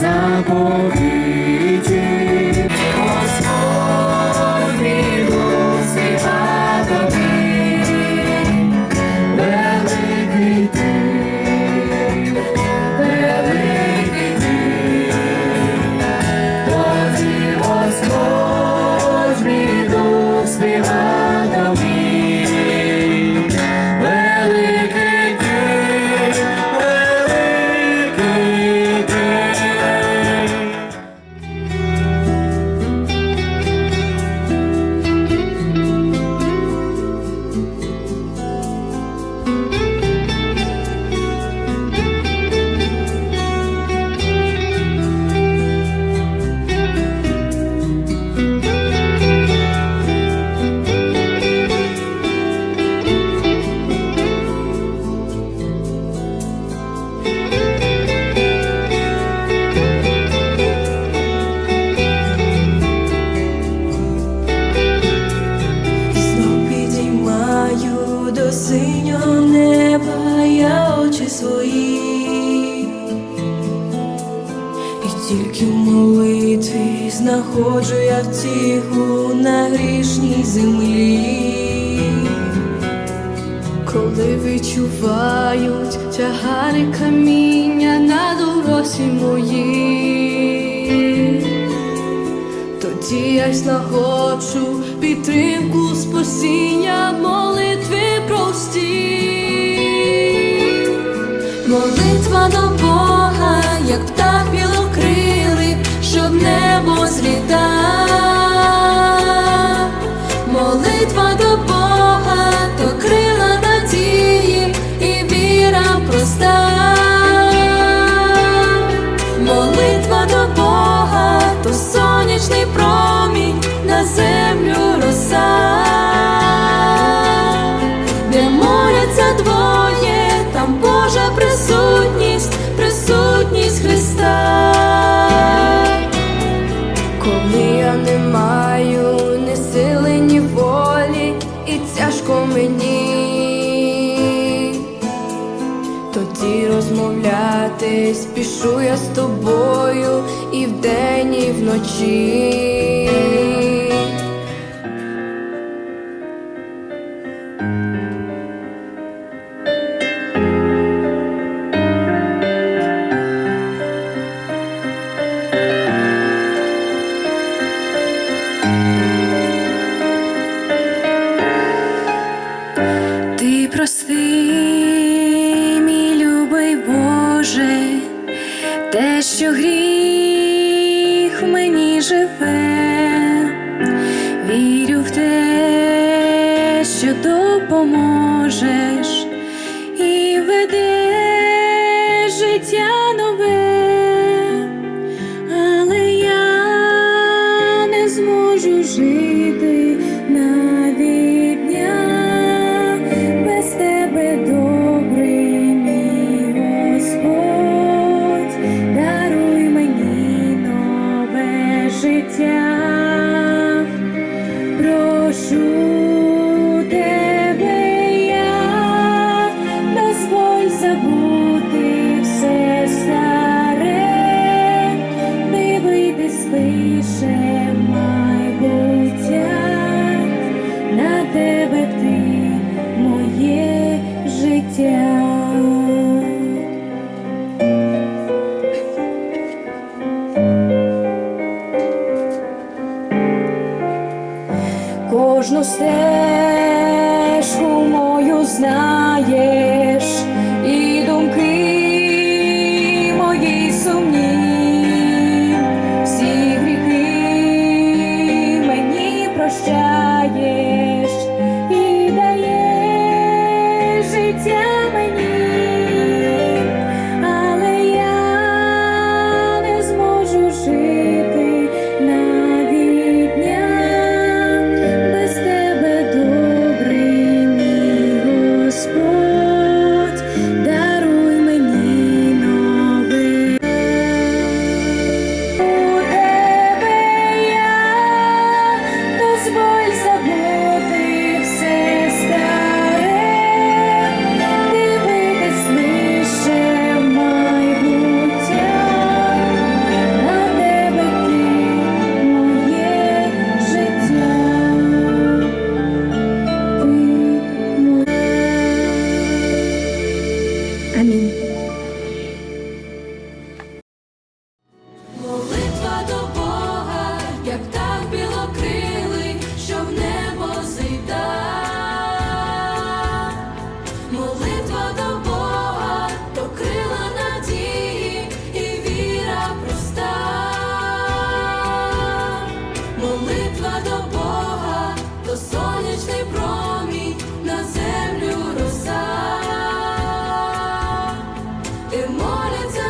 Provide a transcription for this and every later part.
заповіді. відчувають тягари каміння на доросі мої, тоді я й підтримку спасіння молитви прості, молитва до Бога, як птах білокрилий, щоб небо злітав. кохатись, пішу я з тобою і вдень, і вночі. Ти прости. що гріх мені живе, вірю в те, що допоможеш і веде життя нове, але я не зможу жити. Morning.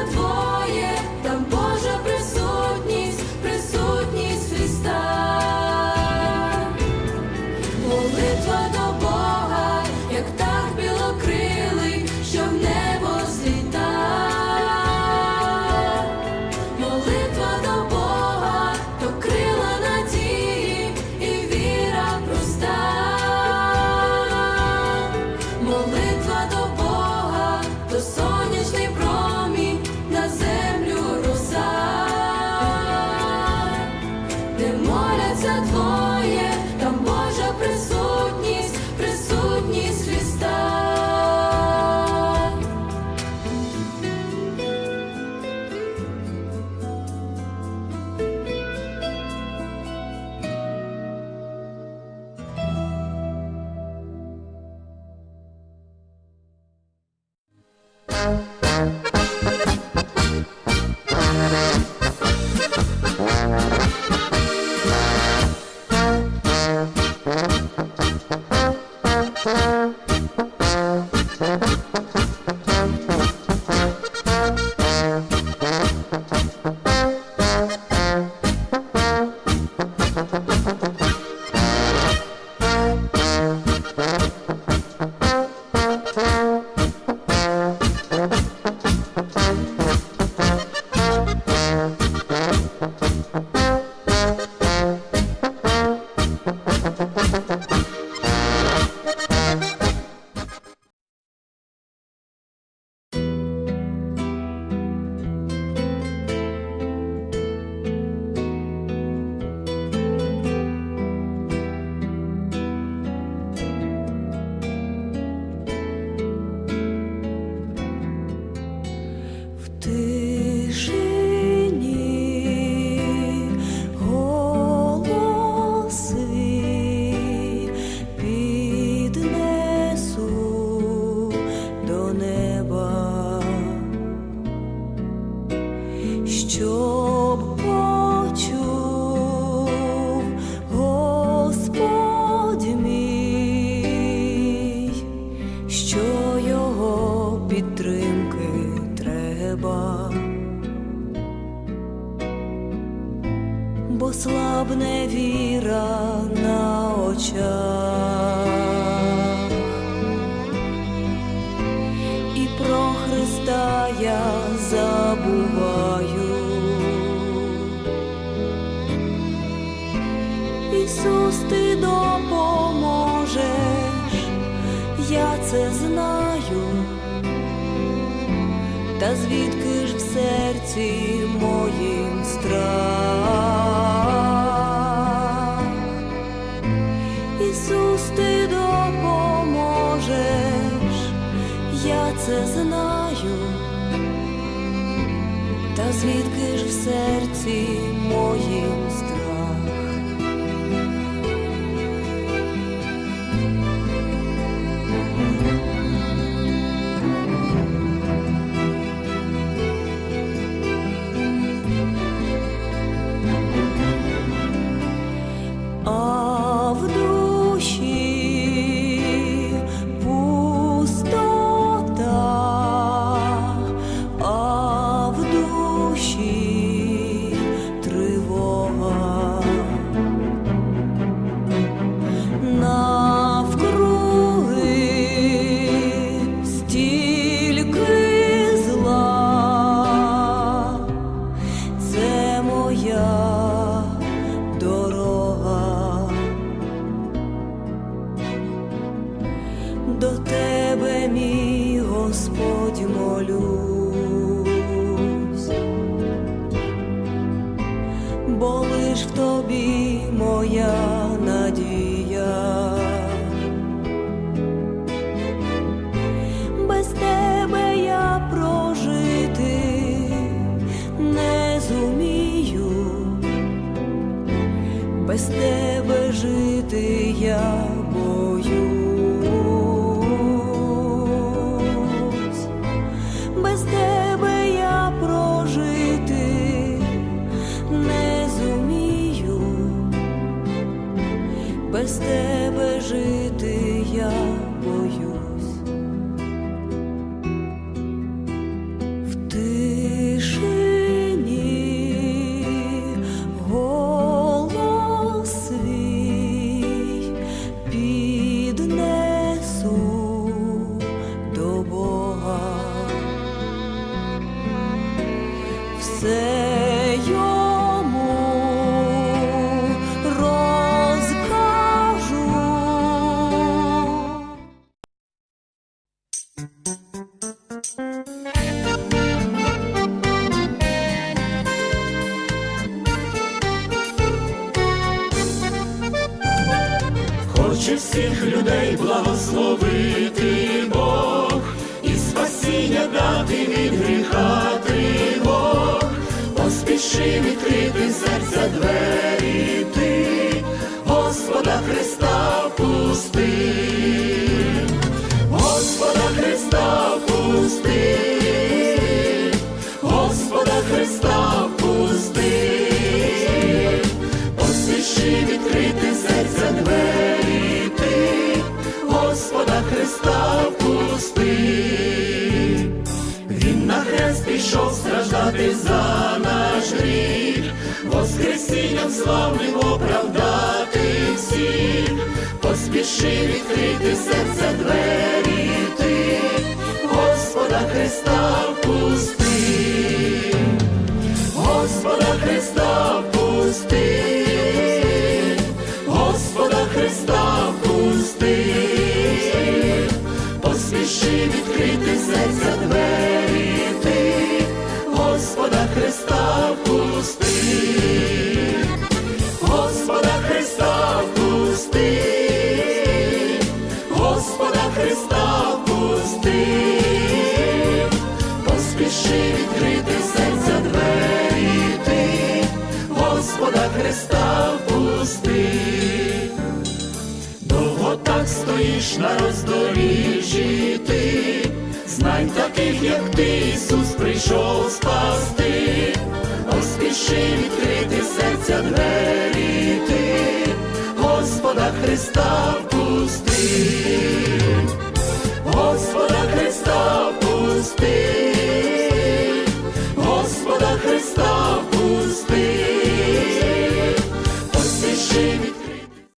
Ісус, ти допоможеш, я це знаю, та звідки ж в серці моїм страх? Ісус, ти допоможеш, я це знаю, та звідки ж в серці моїм бо лиш в тобі моя Все йому розкажу. Хоче всіх людей благословити Бог і спасіння дати від гріха тривог, поспіши відкрити серця двері ти, Господа Христа впусти, Господа Христа впусти, Господа Христа впусти. Поспіши відкрити серця двері ти, Господа Христа впусти. Він на хрест пішов страждати за наш гріх, Воскресінням славним оправдати всіх, поспіши відкрити серця двері ти, Господа Христа впусти. Господа Христа впусти, Господа Христа впусти, поспіши відкрити серця стоїш на роздоріжжі ти, знань таких, як ти, Ісус, прийшов спасти, поспіши відкрити серця двері ти, Господа Христа впусти, Господа Христа впусти.